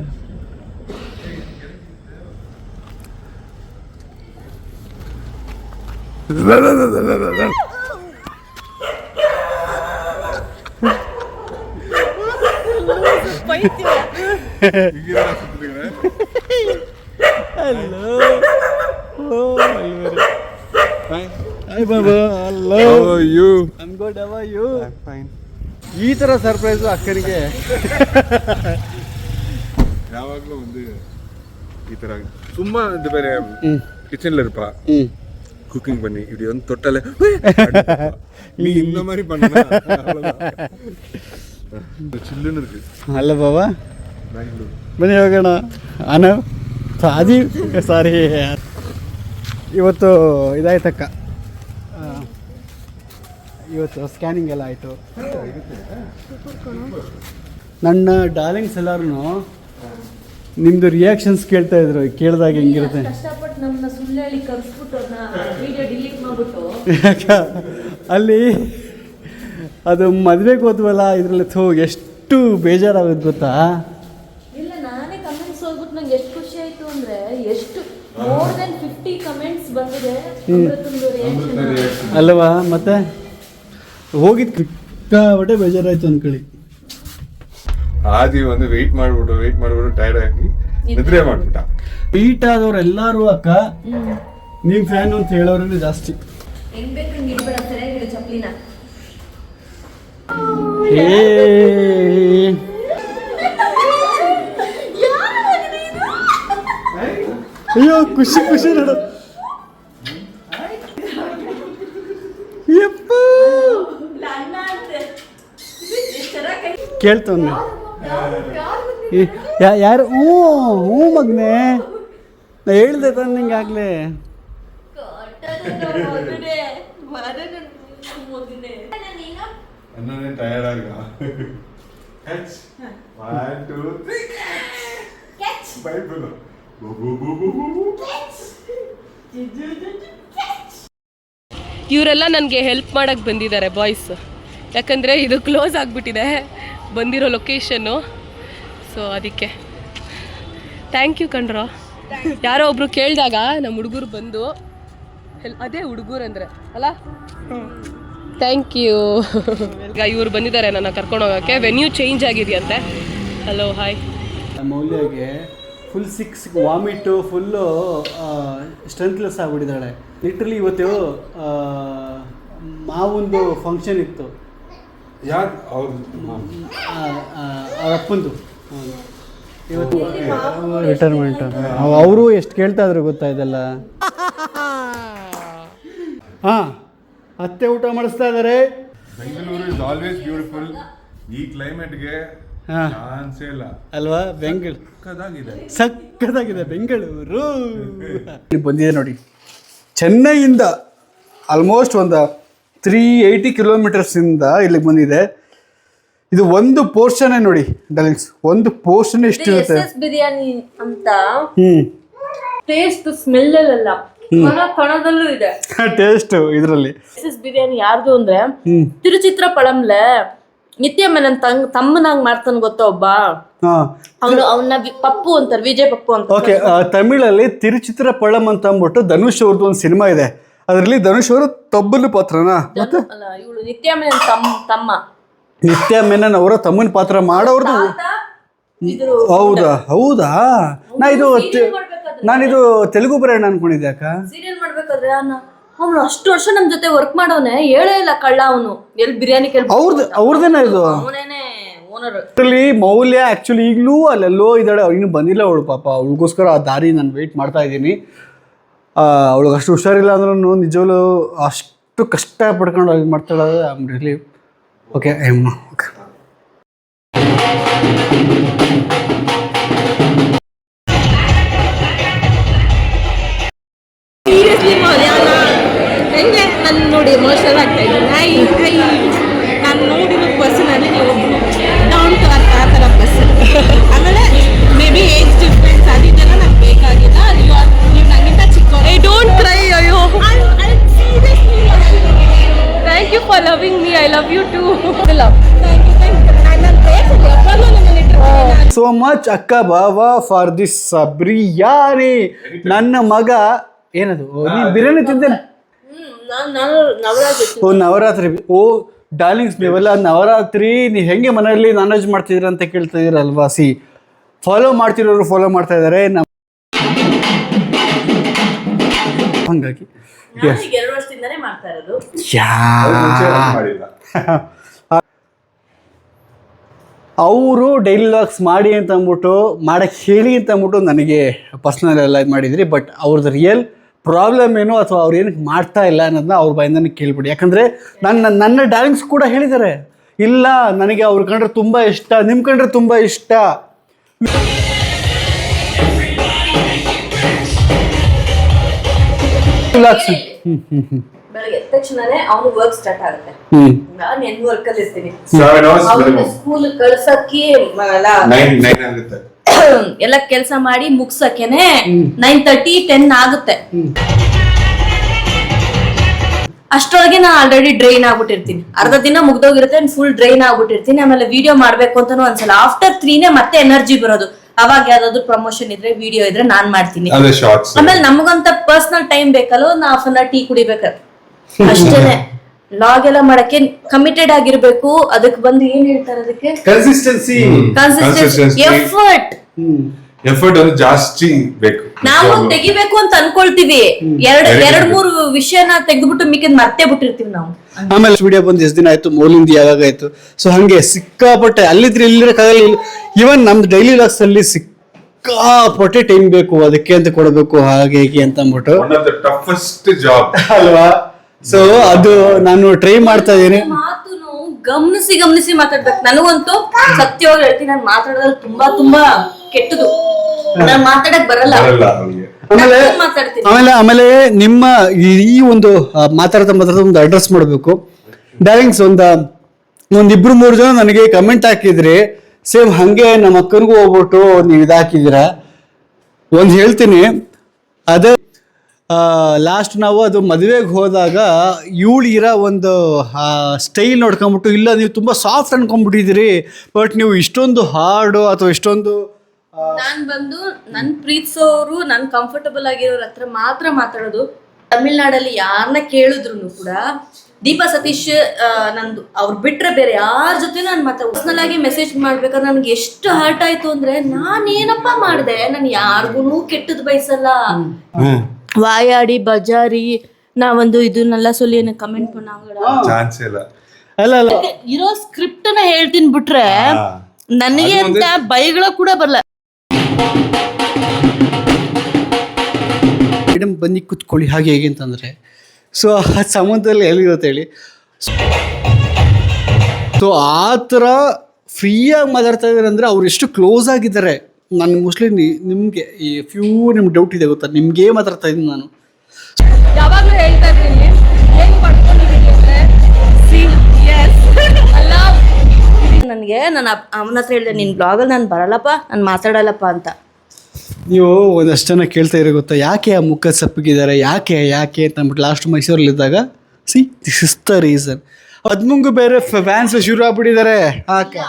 Hi Baba hello you I'm good how are you fine ಈ ಥರ ಸರ್ಪ್ರೈಸು ಅಕ್ಕನಿಗೆ ಯಾವಾಗಲೂ ಒಂದು ಈ ತರ சும்மா இந்த பேரு ம். கிச்சன்ல இருப்பா ಹ್ಞೂ குக்கிங் பண்ணி இப்படி வந்து தொட்டாலே நீ இந்த மாதிரி பண்ணா அவ்வளவுதான். சில்லுன்னு இருக்கு ಅಲ್ಲ ಬಾಬಾ பெங்களூர் ಬನ್ನಿ ಹೋಗೋಣ ಅನ ಸಾದಿ ಸಾರಿ ಇವತ್ತು ಇದಾಯ್ತಕ್ಕ ಆ, ಇವತ್ತು ಸ್ಕ್ಯಾನಿಂಗ್ ಎಲ್ಲ ಆಯಿತು. ನನ್ನ ಡಾರ್ಲಿಂಗ್ಸ್ ಎಲ್ಲರೂ ನಿಮ್ಮದು ರಿಯಾಕ್ಷನ್ಸ್ ಕೇಳ್ತಾ ಇದ್ರು ಕೇಳಿದಾಗ ಹೆಂಗಿರುತ್ತೆ? ಕಷ್ಟಪಟ್ಟು ನಮ್ಮನ್ನ ಸುಳ್ಳು ಹೇಳಿ ಕರ್ಸ್ಬಿಟ್ಟು ವಿಡಿಯೋ ಡಿಲೀಟ್ ಮಾಡ್ಬಿಟ್ಟು. ಅಲ್ಲಿ ಅದು ಮದುವೆಗೆ ಹೋದ್ವಲ್ಲ ಇದರಲ್ಲಿ ಥೋ ಎಷ್ಟು ಬೇಜಾರಾಗುತ್ತೆ ಗೊತ್ತಾ? ಇಲ್ಲ ನಾನೇ ಕಮೆಂಟ್ಸ್ ಹೋಗ್ಬಿಟ್ಟು ನಂಗೆ ಎಷ್ಟು ಖುಷಿ ಆಯ್ತು ಅಂದ್ರೆ ಎಷ್ಟು ಮೋರ್ ದೆನ್ ಫಿಫ್ಟಿ ಕಮೆಂಟ್ಸ್ ಬಂದಿದೆ. ಅಮೃತಂದು ರಿಯಾಕ್ಷನ್ ಅಲ್ಲವಾ ಮತ್ತೆ? ಹೋಗಿದ್ದು ಸಿಕ್ಕಾಬಟ್ಟೆ ಬೇಜಾರಾಯ್ತು ಅನ್ಕೊಳ್ಳಿ. ಆದಿ ಒಂದು ವೆಯ್ಟ್ ಮಾಡ್ಬಿಟ್ಟು ವೆಯ್ಟ್ ಮಾಡ್ಬಿಟ್ಟು ಟೈರ್ಡ್ ಆಗಿ ನಿದ್ರೆ ಮಾಡ್ಬಿಟ್ಟ. ಬೀಟ್ ಆದವ್ರು ಎಲ್ಲಾರು ಅಕ್ಕ ನೀವು ಫ್ಯಾನ್ ಅಂತ ಹೇಳೋರೇ ಜಾಸ್ತಿ. ಹೆಂಗ್ ಬೇಕು ಚಪ್ಲಿನ ಅಯ್ಯೋ ಖುಷಿ ಖುಷಿ ನೋಡು. ಕೇಳ್ತವನ್ನ ಯಾರು? ಹ್ಞೂ ಹ್ಞೂ ಮಗ್ನೆ. ನಾ ಹೇಳ್ದೆ ತಾನೆ ನಿಂಗೆ ಆಗಲೇ. ಇವರೆಲ್ಲ ನನಗೆ ಹೆಲ್ಪ್ ಮಾಡಕ್ಕೆ ಬಂದಿದ್ದಾರೆ ಬಾಯ್ಸ್ ಯಾಕಂದರೆ ಇದು ಕ್ಲೋಸ್ ಆಗಿಬಿಟ್ಟಿದೆ. ಬಂದಿರೋ ಲೊಕೇಶನ್ನು ಸೊ ಅದಕ್ಕೆ. ಥ್ಯಾಂಕ್ ಯು ಕಣ್ರೋ. ಯಾರೋ ಒಬ್ರು ಕೇಳಿದಾಗ ನಮ್ಮ ಹುಡುಗರು ಬಂದು ಅದೇ ಹುಡುಗರು ಅಂದರೆ, ಅಲ್ಲ? ಥ್ಯಾಂಕ್ ಯು ಇವ್ರು ಬಂದಿದ್ದಾರೆ ನನ್ನ ಕರ್ಕೊಂಡು ಹೋಗೋಕ್ಕೆ. ವೆನ್ಯೂ ಚೇಂಜ್ ಆಗಿದೆಯಂತೆ. Hello hi ಮೌಲ್ಯಗೆ full sick vomit full strengthless ಆಗಿಬಿಟ್ಟಿದ್ದಾಳೆ. Literally ಇವತ್ತು ಮಾವಂದು ಫಂಕ್ಷನ್ ಇತ್ತು. ಯಾರು ಅವ್ರು ಅಪ್ಪಂದು. ಇವತ್ತು ರಿಟೈರ್ಮೆಂಟ್ ಅವರು ಎಷ್ಟು ಕೇಳ್ತಾ ಇದ್ರು? ಗೊತ್ತಾ ಇದೆಲ್ಲ? ಹಾಂ ಅತ್ತೆ ಊಟ ಮಾಡಿಸ್ತಾ ಇದ್ದಾರೆ ಬೆಂಗಳೂರು ಇಸ್ ಆಲ್ವೇಸ್ ಬ್ಯೂಟಿಫುಲ್ ಈ ಕ್ಲೈಮೇಟ್ಗೆ ಹಾಂ. ಚಾನ್ಸೇ ಇಲ್ಲ. ಅಲ್ವಾ? ಬೆಂಗಳೂರು. ಸಕ್ಕದಾಗಿದೆ ಸಕ್ಕದಾಗಿದೆ ಬೆಂಗಳೂರು. ಇಲ್ಲಿ ಬಂದಿದೆ ನೋಡಿ. ಚೆನ್ನೈಯಿಂದ ಆಲ್ಮೋಸ್ಟ್ ಒಂದು ತ್ರೀ ಏಯ್ಟಿ ಕಿಲೋಮೀಟರ್ಸಿಂದ ಇಲ್ಲಿಗೆ ಬಂದಿದೆ. ಇದು ಒಂದು ಪೋರ್ಷನ್ ನೋಡಿ ಡಲಿಂಗ್ಸ್ ಒಂದು ಪೋರ್ಷನ್ ಎಷ್ಟು ಇರುತ್ತೆ ಬಿರಿಯಾನಿ ಅಂತ. ಹ್ಞೂ ಟೇಸ್ಟ್ ಸ್ಮೆಲ್ ಅಲ್ಲ ಕಣ ಕಣದಲ್ಲೂ ಇದೆ. ಟೇಸ್ಟ್ ಇದರಲ್ಲಿ. ಬಿರಿಯಾನಿ ಯಾರ್ದು ಅಂದ್ರೆ ತಿರುಚಿತ್ರ ಪಳಂಲ ನಿತ್ಯಮ್ಮ ನನ್ನ ತಂಗ್ ತಮ್ಮನಾಗ್ ಮಾಡ್ತಾನೆ ಗೊತ್ತಾ ಒಬ್ಬ? ಅವನು ಅವನ್ನ ಪಪ್ಪು ಅಂತಾರೆ ವಿಜಯ್ ಪಪ್ಪು ಅಂತ ಓಕೆ ತಮಿಳಲ್ಲಿ ತಿರುಚಿತ್ರ ಪಳಂ ಅಂತ ಅಂದ್ಬಿಟ್ಟು ಧನುಷ್ ಅವ್ರದ್ದು ಒಂದು ಸಿನಿಮಾ ಇದೆ. ಅದರಲ್ಲಿ ಧನುಷ್ ಅವರು ತಬ್ಬಲು ಪಾತ್ರನಾ? ಮತ್ತೆ? ಅಲ್ಲ ಇವಳು ನಿತ್ಯ ಮೇನನ್ ತಮ್ಮ ತಮ್ಮ. ನಿತ್ಯ ಮೆನನ್ ಅವರ ತಮ್ಮನ ಪಾತ್ರ ಮಾಡೋರ್ದು ಹೌದಾ? ಹೌದಾ? ನಾ ಇದು ತೆ- ನಾನಿದು ತೆಲುಗು ಬರೋಣ ಅನ್ಕೊಂಡಿದ್ದೆ ಅಕ್ಕ. ಸೀರಿಯಲ್ ಮಾಡ್ಬೇಕಾದ್ರೆ ಅವನು ಅಷ್ಟು ವರ್ಷ ನಮ್ಮ ಜೊತೆ ವರ್ಕ್ ಮಾಡೋನೆ ಹೇಳೇ ಇಲ್ಲ ಕಳ್ಳ ಅವನು. ಎಲ್ಲಿ ಬಿರಿಯಾನಿ ಕೇಳಿ ಅವ್ರದ್ದು ಅವ್ರದ್ದೇನ ಇದು? ಅವನೇನೆ ಓನರ್ ಮೌಲ್ಯ ಆಕ್ಚುಲಿ ಈಗಲೂ ಅಲ್ಲೆಲ್ಲೋ ಇದ್ದಾಳೆ. ಅವ್ರು ಇನ್ನೂ ಬಂದಿಲ್ಲ ಅವಳು ಪಾಪ. ಅವಳಿಗೋಸ್ಕರ ಆ ದಾರಿ ನಾನು ವೆಯ್ಟ್ ಮಾಡ್ತಾ ಇದ್ದೀನಿ. ಅವಳಿಗೆ ಅಷ್ಟು ಹುಷಾರಿಲ್ಲ ಅಂದ್ರೂ ನಿಜವಲ್ಲೂ ಅಷ್ಟು ಕಷ್ಟ ಪಡ್ಕೊಂಡು ಇದು ಮಾಡ್ತಾಳೆ ಐಮ್ ರಿಯಲಿ ಓಕೆ ಓಕೆ ನಾನು ನೋಡಿ ಎಮೋಷನಲ್ ಆಗ್ತಾ ಇದ್ದೀನಿ? For loving me I love you too love so much ಅಕ್ಕ ಬಾವ ಫಾರ್ ದಿಸ್ ಬಿರಿಯಾನಿ ನನ್ನ ಮಗ ಏನದು? ಓ, ನೀನ್ ಬಿರಿಯಾನಿ ತಿಂತೇನೆ ಓ ನವರಾತ್ರಿ. ಓ ಡಾರ್ಲಿಂಗ್ಸ್ ನೀವೆಲ್ಲ ನವರಾತ್ರಿ ನೀವು ಹೆಂಗೆ ಮನೆಯಲ್ಲಿ ನಾನ್ ವೆಜ್ ಮಾಡ್ತಿದ್ದೀರಾ ಅಂತ ಕೇಳ್ತಾ ಇದ್ದೀರಲ್ವಾ ಸಿ? ಫಾಲೋ ಮಾಡ್ತಿರೋರು ಫಾಲೋ ಮಾಡ್ತಾ ಇದ್ದಾರೆ. ನಮ್ಮ ಹಂಗಾಗಿ ನಾನು ಈಗ ಎರಡು ವರ್ಷದಿಂದನೇ ಮಾಡ್ತಾ ಇರೋದು. ಯಾ. ಮುಂಚೆ ಮಾಡಿಲ್ಲ. ಅವರು ಡೈಲಿ ಲಾಗ್ಸ್ ಮಾಡಿ ಅಂತ ಅಂದ್ಬಿಟ್ಟು ಮಾಡಕ್ಕೆ ಹೇಳಿ ಅಂತ ಅಂದ್ಬಿಟ್ಟು ನನಗೆ ಪರ್ಸ್ನಲ್ ಎಲ್ಲ ಇದು ಮಾಡಿದ್ರಿ ಬಟ್ ಅವ್ರದ್ದು ರಿಯಲ್ ಪ್ರಾಬ್ಲಮ್ ಏನು ಅಥವಾ ಅವ್ರು ಏನಕ್ಕೆ ಮಾಡ್ತಾ ಇಲ್ಲ ಅನ್ನೋದನ್ನ ಅವ್ರ ಬಾಯಿಂದನೇ ಕೇಳ್ಬಿಡಿ. ಯಾಕಂದರೆ ನನ್ನ ನನ್ನ ಡಾರ್ಲಿಂಗ್ಸ್ ಕೂಡ ಹೇಳಿದ್ದಾರೆ. ಇಲ್ಲ ನನಗೆ ಅವ್ರು ಕಂಡ್ರೆ ತುಂಬ ಇಷ್ಟ ನಿಮ್ಮ ಕಂಡ್ರೆ ತುಂಬ ಇಷ್ಟ. ಹ್ಞೂ ಹ್ಞೂ ಬೆಳಗ್ಗೆ ಎದ್ದ ತಕ್ಷಣನೇ ಅವನು ವರ್ಕ್ ಸ್ಟಾರ್ಟ್ ಆಗುತ್ತೆ. ನಾನು ಎನ್ ವರ್ಕ್ ಅಲ್ಲಿ ಇರ್ತೀನಿ. ಸೆವೆನ್ ಅವರ್ಸ್ ಅವನು ಸ್ಕೂಲ್ ಕಳ್ಸಕ್ಕೆ ಎಲ್ಲ ನೈನ್ ನೈನ್ ಆಗುತ್ತೆ. ಎಲ್ಲ ಕೆಲಸ ಮಾಡಿ ಮುಗ್ಸಕ್ಕೆನೆ ನೈನ್ ತರ್ಟಿ ಟೆನ್ ಆಗುತ್ತೆ. ಅಷ್ಟರೊಳಗೆ ನಾನು ಆಲ್ರೆಡಿ ಡ್ರೈನ್ ಆಗ್ಬಿಟ್ಟಿರ್ತೀನಿ. ಅರ್ಧ ದಿನ ಮುಗ್ದೋಗಿರುತ್ತೆ ಫುಲ್ ಡ್ರೈನ್ ಆಗ್ಬಿಟ್ಟಿರ್ತೀನಿ. ಆಮೇಲೆ ವಿಡಿಯೋ ಮಾಡ್ಬೇಕು ಅಂತಾನು ಅನ್ಸಲ್ಲ ಆಫ್ಟರ್ ತ್ರೀನೇ ಮತ್ತೆ ಎನರ್ಜಿ ಬರೋದು. ಅವಾಗ ಯಾವ್ದಾದ್ರು ಪ್ರಮೋಷನ್ ಇದ್ರೆ ವಿಡಿಯೋ ಇದ್ರೆ ನಾನ್ ಮಾಡ್ತೀನಿ. ಅದೇ ಶಾರ್ಟ್ಸ್ ಆಮೇಲೆ ನಮಗಂತ ಪರ್ಸನಲ್ ಟೈಮ್ ಬೇಕಲ್ಲ ನಾ ಹಾಫ್ ಅನ್ ಟೀ ಕುಡಿಬೇಕ. ಅಷ್ಟೇನೆ. ಲಾಗ್ ಎಲ್ಲ ಮಾಡಕ್ಕೆ ಕಮಿಟೆಡ್ ಆಗಿರ್ಬೇಕು. ಅದಕ್ಕೆ ಬಂದು ಏನ್ ಹೇಳ್ತಾರೆ ಅದಕ್ಕೆ? ಕನ್ಸಿಸ್ಟೆನ್ಸಿ ಕನ್ಸಿಸ್ಟೆನ್ಸಿ ಎಫರ್ಟ್ ಎಫರ್ಟ್ ಒಂದು ಜಾಸ್ತಿ ಬೇಕು. ನಾವು ತೆಗಿಬೇಕು ಅಂತ ಅನ್ಕೊಳ್ತೀವಿ. ಎರಡ್ ಎರಡ್ ಮೂರು ವಿಷಯನ ತೆಗೆದ್ಬಿಟ್ಟು ಮಿಕ್ಕಿದ್ ಮತ್ತೆ ಬಿಟ್ಟಿರ್ತೀವಿ ನಾವು. ಆಮೇಲೆ ವಿಡಿಯೋ ಬಂದು ಎಷ್ಟು ದಿನ ಆಯ್ತು? ಮೋಲಿಂದ ಯಾವಾಗ ಆಯ್ತು ಸೊ ಹಂಗೆ ಸಿಕ್ಕಾಪಟ್ಟೆ ಅಲ್ಲಿದ್ರೆ ಇಲ್ಲಿರಕ್ಕಾಗಲ್ಲ ಇವನ್ ನಮ್ದು ಡೈಲಿ ಲಾಸ್ ಅಲ್ಲಿ ಸಿಕ್ಕಾಪಟ್ಟೆ ಟೈಮ್ ಬೇಕು. ಅದಕ್ಕೆ ಅಂತ ಕೊಡಬೇಕು. ಹಾಗೆ ಹೀಗೆ ಅಂತ ಅಂದ್ಬಿಟ್ಟು. ಟಫೆಸ್ಟ್ ಜಾಬ್ ಅಲ್ವಾ? ಸೊ ಅದು ನಾನು ಟ್ರೈ ಮಾಡ್ತಾ ಇದ್ದೀನಿ. ಗಮನಿಸಿ ಗಮನಿಸಿ ಮಾತಾಡ್ಬೇಕು. ನನಗಂತೂ ಸತ್ಯವಾಗಿ ಹೇಳ್ತೀನಿ ನಾನು ಮಾತಾಡೋದ್ರಲ್ಲಿ ತುಂಬಾ ತುಂಬಾ ಕೆಟ್ಟದು ಮಾತಾಡಕ್ ಬರಲ್ಲ. ಬರಲ್ಲ ಅವ್ರಿಗೆ ಆಮೇಲೆ ನಾನು ಮಾತಾಡ್ತೀನಿ. ಆಮೇಲೆ ಆಮೇಲೆ ನಿಮ್ಮ ಈ ಒಂದು ಮಾತಾಡ್ತಾ ಮಾತಾಡ್ತಾ ಒಂದು ಅಡ್ರೆಸ್ ಮಾಡಬೇಕು. ಡೈರಿಂಗ್ಸ್ ಒಂದು ಒಂದಿಬ್ರು ಮೂರು ಜನ ನನಗೆ ಕಮೆಂಟ್ ಹಾಕಿದ್ರಿ ಸೇಮ್ ಹಂಗೆ ನಮ್ಮ ಅಕ್ಕನಿಗೂ ಹೋಗ್ಬಿಟ್ಟು ನೀವು ಇದು ಹಾಕಿದ್ದೀರಾ ಒಂದು ಹೇಳ್ತೀನಿ. ಅದೇ ಲಾಸ್ಟ್ ನಾವು ಅದು ಮದುವೆಗೆ ಹೋದಾಗ ಇವಳು ಇರೋ ಒಂದು ಸ್ಟೈಲ್ ನೋಡ್ಕೊಂಬಿಟ್ಟು ಇಲ್ಲ ನೀವು ತುಂಬ ಸಾಫ್ಟ್ ಅನ್ಕೊಂಬಿಟ್ಟಿದ್ದೀರಿ ಬಟ್ ನೀವು ಇಷ್ಟೊಂದು ಹಾರ್ಡು ಅಥವಾ ಇಷ್ಟೊಂದು ನಾನ್ ಬಂದು ನನ್ ಪ್ರೀತಿಸೋರು ನನ್ ಕಂಫರ್ಟಬಲ್ ಆಗಿರೋರ ಹತ್ರ ಮಾತ್ರ ಮಾತಾಡೋದು ತಮಿಳ್ನಾಡಲ್ಲಿ ಯಾರನ್ನ ಕೇಳಿದ್ರು ಕೂಡ ದೀಪಾ ಸತೀಶ್ ಆ, ನಂದು ಅವ್ರು ಬಿಟ್ರೆ ಬೇರೆ ಯಾರ ಜೊತೆ ನಾನು ಮಾತಾ ಪರ್ಸನಲ್ ಆಗಿ ಮೆಸೇಜ್ ಮಾಡ್ಬೇಕಾದ್ರೆ ನನ್ಗೆ ಎಷ್ಟು ಹರ್ಟ್ ಆಯ್ತು ಅಂದ್ರೆ ನಾನ್ ಏನಪ್ಪ ಮಾಡ್ದೆ ನಾನು ಯಾರಿಗೂ ಕೆಟ್ಟದ್ ಬಯಸಲ್ಲ ವಾಯಾಡಿ ಬಜಾರಿ ನಾವೊಂದು ಇದನ್ನೆಲ್ಲ ಸೊಲ್ಲಿ ಏನೋ ಕಮೆಂಟ್ பண்ணாங்கடா ಚಾನ್ಸ್ ಇಲ್ಲ ಅಲ್ಲ ಅಲ್ಲ ಇರೋ ಸ್ಕ್ರಿಪ್ಟ್ ನ ಹೇಳ್ತೀನಿ ಬಿಟ್ರೆ ನನಗೆ ಅಂತ ಬೈಗಳ ಕೂಡ ಬರಲ್ಲ ಮೇಡಮ್, ಬನ್ನಿ ಕೂತ್ಕೊಳ್ಳಿ. ಹಾಗೆ, ಹೇಗೆ ಅಂತಂದರೆ, ಸೊ, ಆ ಸಂಬಂಧದಲ್ಲಿ ಎಲ್ಲಿರುತ್ತೆ ಹೇಳಿ? ಸೊ ಆ ಥರ ಫ್ರೀಯಾಗಿ ಮಾತಾಡ್ತಾ ಇದ್ದಾರೆ ಅಂದರೆ ಅವ್ರು ಎಷ್ಟು ಕ್ಲೋಸ್ ಆಗಿದ್ದಾರೆ. ನಾನು ಮೋಸ್ಟ್ಲಿ ನಿಮಗೆ ಈ ಫ್ಯೂ ನಿಮ್ಗೆ ಡೌಟ್ ಇದೆ ಗೊತ್ತಾ? ನಿಮ್ಗೆ ಮಾತಾಡ್ತಾ ಇದ್ದೀನಿ ನಾನು. ಯಾವಾಗಲೂ ಹೇಳ್ತಾ ಇರ್ತೀನಿ ನನಗೆ ನಾನು ಅವನ ಹತ್ರ ಹೇಳಿದೆ ನಿನ್ನ ಬ್ಲಾಗಲ್ಲಿ ನಾನು ಬರಲ್ಲಪ್ಪ ನಾನು ಮಾತಾಡಲ್ಲಪ್ಪ ಅಂತ. ನೀವು ಒಂದಷ್ಟು ಜನ ಕೇಳ್ತಾ ಇರೋ ಗೊತ್ತಾ? ಯಾಕೆ ಆ ಮುಖ ಸಪ್ಪಗಿದ್ದಾರೆ? ಯಾಕೆ ಯಾಕೆ ಅಂತ ಅಂದ್ಬಿಟ್ಟು last ಮೈಸೂರಲ್ಲಿದ್ದಾಗ see this is the reason ಅದ್ಮುಂಗು ಬೇರೆ ಫ್ಯಾನ್ಸ್ ಶುರು ಆಗ್ಬಿಟ್ಟಿದ್ದಾರೆ. ಆಕೆ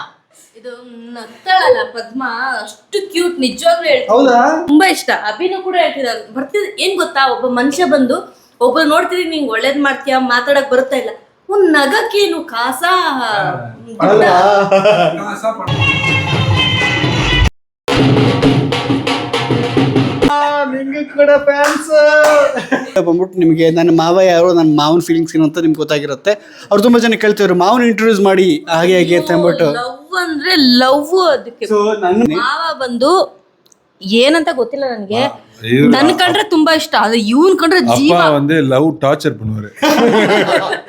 ಇದು ನಗ್ತಾಳಲ್ಲ ಪದ್ಮ ಅಷ್ಟು ಕ್ಯೂಟ್ ನಿಜವಾಗ್ಲೂ ಹೇಳ್ತೀನಿ. ಹೌದಾ? ತುಂಬಾ ಇಷ್ಟ. ಅಭಿನೂ ಕೂಡ ಹೇಳ್ತಿದ್ದಾರೆ. ಬರ್ತಿದ್ ಏನ್ ಗೊತ್ತಾ? ಒಬ್ಬ ಮನುಷ್ಯ ಬಂದು ಒಬ್ಬ ನೋಡ್ತಿದೀನಿ ನಿಂಗೆ ಒಳ್ಳೇದ್ ಮಾಡ್ತೀಯ? ಮಾತಾಡಕ್ ಬರುತ್ತಾ ಇಲ್ಲ? ಒಂದ್ ನಗಕ್ಕೇನು ಕಾಸ ದುಡ್ಡ? ನಿಂಗೆ ಕೂಡ ಫ್ಯಾನ್ಸ್ ಬಂದ್ಬಿಟ್ಟು ನಿಮಗೆ ನನ್ನ ಮಾವ ಯಾರು ನನ್ನ ಮಾವನ ಫೀಲಿಂಗ್ಸ್ ಏನು ಅಂತ ನಿಮ್ಗೆ ಗೊತ್ತಾಗಿರುತ್ತೆ ಅವ್ರು ತುಂಬ ಜನ ಕೇಳ್ತಿದ್ರು ಮಾವನ ಇಂಟ್ರೊಡ್ಯೂಸ್ ಮಾಡಿ ಹಾಗೆ ಹಾಗೆ ಅಂತ ಅಂದ್ಬಿಟ್ಟು ಲವ್ ಅಂದ್ರೆ ಲವ್ ಅದಕ್ಕೆ ಸೊ ನನ್ನ ಮಾವ ಬಂದು ಏನಂತ ಗೊತ್ತಿಲ್ಲ ನನಗೆ ನನ್ ಕಂಡ್ರೆ ತುಂಬಾ ಇಷ್ಟ ಅದು ಇವನ್ ಕಂಡ್ರೆ ಜೀವ அப்பா வந்து லவ் டார்ச்சர் பண்ணுவாரு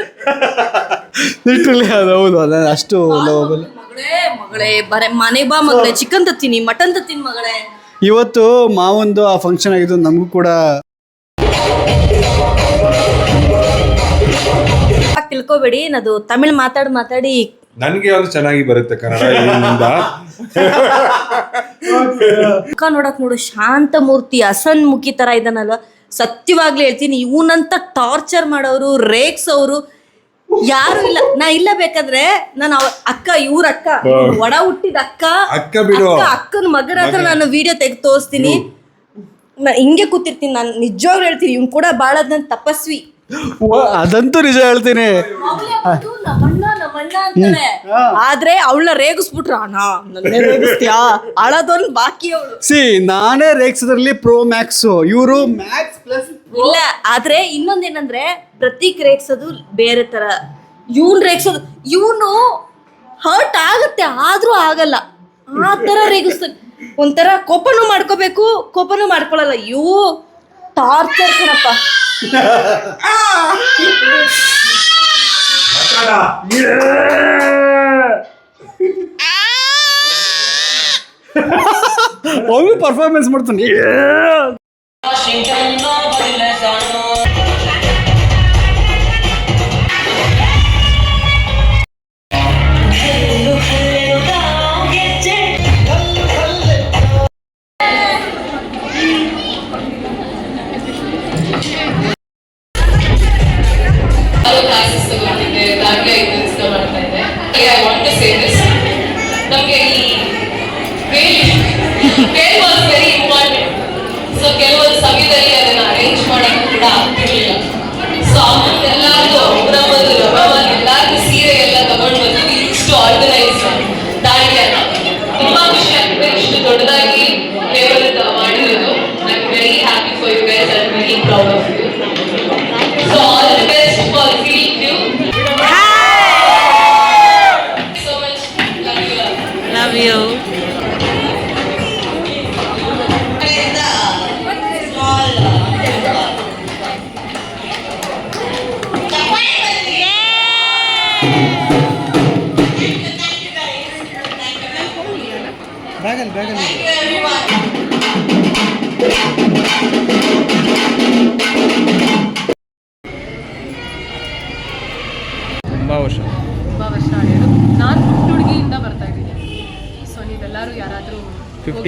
ಲಿಟ್ರಲಿ ಅದು ಹೌದು. ಅದ ಅಷ್ಟು ಲವ್ ಮಗಳೇ ಮಗಳೇ ಬರೇ ಮನೆ ಬಾ ಮಗಳೇ. ಚಿಕನ್ ತತ್ತೀನಿ ಮಟನ್ ತತ್ತೀನಿ ಮಗಳೇ. ಇವತ್ತು ಮಾವೊಂದು ಆ ಫಂಕ್ಷನ್ ಆಗಿದ್ದು ನಮಗೂ ಕೂಡ ತಿಳ್ಕೊಬೇಡಿ ನದು ತಮಿಳ್ ಮಾತಾಡಿ ಮಾತಾಡಿ. ನನಗೆ ಅವ್ರು ಚೆನ್ನಾಗಿ ಬರುತ್ತೆ ಕನ್ನಡ ಇಲ್ಲಿಂದ? ಮುಖ ನೋಡಕ್ ನೋಡು ಶಾಂತ ಮೂರ್ತಿ ಅಸನ್ ಮುಖಿ ತರ ಇದಾನಲ್ವ ಸತ್ಯವಾಗ್ಲೂ ಹೇಳ್ತೀನಿ ಇವನಂತ ಟಾರ್ಚರ್ ಮಾಡೋರು ರೇಗ್ಸೋರು ಯಾರು ಇಲ್ಲ. ನಾ ಇಲ್ಲ ಬೇಕಾದ್ರೆ ನಾನು ಅವ್ರ ಅಕ್ಕ ಇವ್ರ ಅಕ್ಕ. ಒಡ ಹುಟ್ಟಿದ ಅಕ್ಕ ಅಕ್ಕ ಬಿಡು. ಅಕ್ಕನ ಮಗನ ಹತ್ರ ನಾನು ವಿಡಿಯೋ ತೆಗೆದು ತೋರಿಸ್ತೀನಿ. ನಾ ಹಿಂಗೆ ಕೂತಿರ್ತೀನಿ. ನಾನು ನಿಜವಾಗ್ಲೂ ಹೇಳ್ತೀನಿ ಇವ್ನು ಕೂಡ ಬಾಳ ನನ್ನ ತಪಸ್ವಿ. ಅದಂತೂ ನಿಜ ಹೇಳ್ತೀನಿ. ಆದ್ರೆ ಅವಳನ್ನ ರೇಗಿಸ್ಬಿಟ್ರ ರೇಗಿಸ್ತೀಯಾ? ಅಳದೊಂದು ಬಾಕಿ ಅವಳು. ಸಿ ನಾನೇ ರೇಗಿಸೋದ್ರಲ್ಲಿ ಪ್ರೋ ಮ್ಯಾಕ್ಸ್ ಇವರು ಮ್ಯಾಕ್ಸ್ ಪ್ಲಸ್ ಇಲ್ಲ ಆದ್ರೆ ಇನ್ನೊಂದೇನಂದ್ರೆ ಪ್ರತೀಕ್ ರೇಗಿಸೋದು ಬೇರೆ ತರ. ಇವನ್ ರೇಗಿಸೋದು ಇವನು ಹರ್ಟ್ ಆಗತ್ತೆ ಆದ್ರೂ ಆಗಲ್ಲ. ಆ ತರ ರೇಗಿಸ್ತಾನೆ. ಒಂಥರ ಕೋಪನೂ ಮಾಡ್ಕೋಬೇಕು ಕೋಪನೂ ಮಾಡ್ಕೊಳಲ್ಲ. ಇವು ಟಾರ್ಚರ್ ಕಣಪ್ಪ. ಅವನು ಪರ್ಫಾರ್ಮೆನ್ಸ್ ಮಾಡ್ತಾನೆ ಕ್ಲಾಸಸ್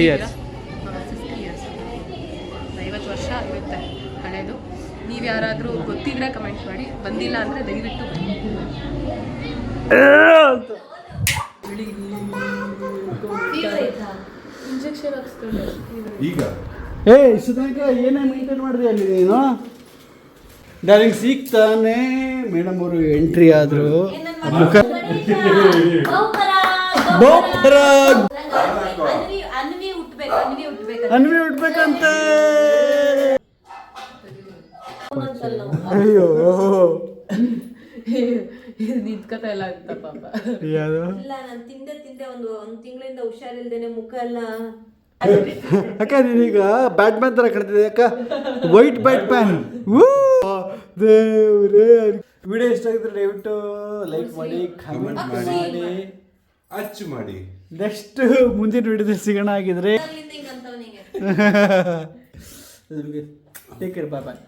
ಇಯರ್ಸ್ ಐವತ್ತು ವರ್ಷ ಆಗುತ್ತೆ ಹಳೆಯದು ನೀವು ಯಾರಾದರೂ ಗೊತ್ತಿದ್ರೆ ಕಮೆಂಟ್ ಮಾಡಿ. ಬಂದಿಲ್ಲ ಅಂದರೆ ದಯವಿಟ್ಟು ಈಗ? ಏ ಏನೇ ಮೇಡಮ್ ಅವರು ಎಂಟ್ರಿ ಆದ್ರು. ಬೋಪರ ಅನ್ವಿ ಉಡ್ಬೇಕಂತ ಅಯ್ಯೋ. ನಿಂತ್ಕತ ಇಲ್ಲ ಅಂತ ಪಾಪ ಯಾವುದು ಇಲ್ಲ ನಾನು ತಿಂದೆ ತಿಂದೆ ಒಂದು ಒಂದು ತಿಂಗಳಿಂದ ಹುಷಾರಿಲ್ದೇನೆ ಮುಖ ಎಲ್ಲ ಅಕ್ಕ ನೀನೀಗ ಬ್ಯಾಟ್ಮ್ಯಾನ್ ಥರ ಕಾಣ್ತಿದೆ ಅಕ್ಕ. ವೈಟ್ ಬ್ಯಾಟ್ ಮ್ಯಾನ್ ದೇವ್ರೇ. ವಿಡಿಯೋ ಇಷ್ಟ ಆಗಿದ್ರೆ ದಯವಿಟ್ಟು ಲೈಕ್ ಮಾಡಿ ಕಮೆಂಟ್ ಮಾಡಿ. ಅಚ್ಚು ಮಾಡಿ. ನೆಕ್ಸ್ಟ್ ಮುಂದಿನ ವಿಡಿಯೋದಲ್ಲಿ ಸಿಗೋಣ ಆಗಿದ್ರೆ குழந்தைங்க டேக் கேர் பாய் பாய்